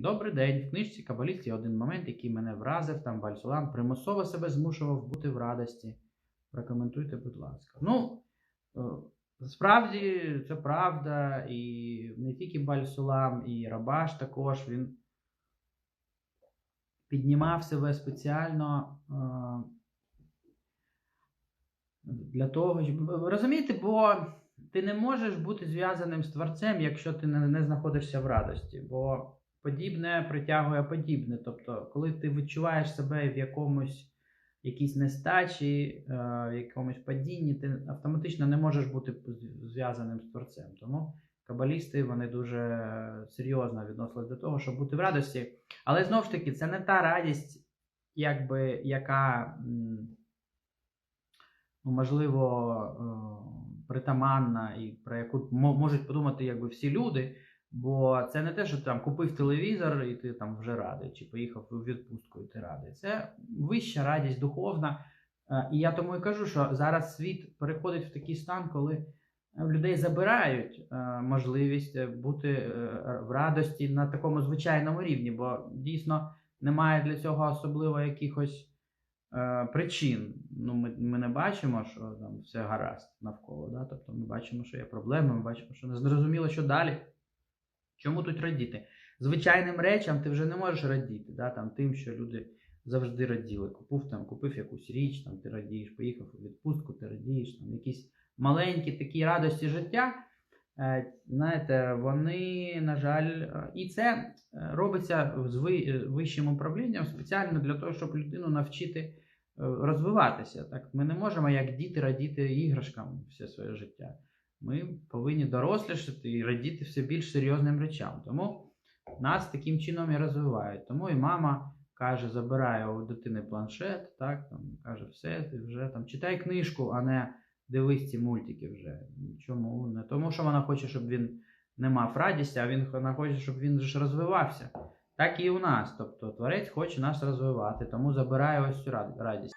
Добрий день. В книжці Кабаліст є один момент, який мене вразив, там Бальсулам примусово себе змушував бути в радості. Прокоментуйте, будь ласка. Ну, е, справді це правда, і не тільки Бальсулам, і Рабаш також він піднімав себе спеціально е, для того, щоб. Розумієте, бо ти не можеш бути зв'язаним з творцем, якщо ти не знаходишся в радості. Бо подібне притягує подібне. Тобто, коли ти відчуваєш себе в якомусь якійсь нестачі, е, в якомусь падінні, ти автоматично не можеш бути зв'язаним з творцем. Тому кабалісти вони дуже серйозно відносились до того, щоб бути в радості. Але знову ж таки, це не та радість, якби, яка, ну, можливо, е, притаманна і про яку мо- можуть подумати якби всі люди. Бо це не те, що там купив телевізор і ти там вже радий, чи поїхав у відпустку і ти радий. Це вища радість духовна. Е, І я тому і кажу, що зараз світ переходить в такий стан, коли в людей забирають е, можливість е, бути е, в радості на такому звичайному рівні, бо дійсно немає для цього особливо якихось е, причин. Ну, ми, ми не бачимо, що там все гаразд навколо. Да? Тобто ми бачимо, що є проблеми, ми бачимо, що не зрозуміло, що далі. Чому тут радіти? Звичайним речам ти вже не можеш радіти, да? там, тим, що люди завжди раділи. Купив, там, купив якусь річ, там, ти радієш, поїхав у відпустку, ти радієш, там, якісь маленькі такі радості життя. Е, Знаєте, вони, на жаль, е, і це е, робиться з вищим управлінням спеціально для того, щоб людину навчити розвиватися. Так? Ми не можемо, як діти, радіти іграшкам все своє життя. Ми повинні дорослішати і радіти все більш серйозним речам. Тому нас таким чином і розвивають. Тому і мама каже: забирає у дитини планшет, так, там, каже, все, ти вже там читай книжку, а не дивись ці мультики вже. Чому? Не тому, що вона хоче, щоб він не мав радісті, а він вона хоче, щоб він ж розвивався. Так і у нас. Тобто творець хоче нас розвивати, тому забирає ось цю рад- радість.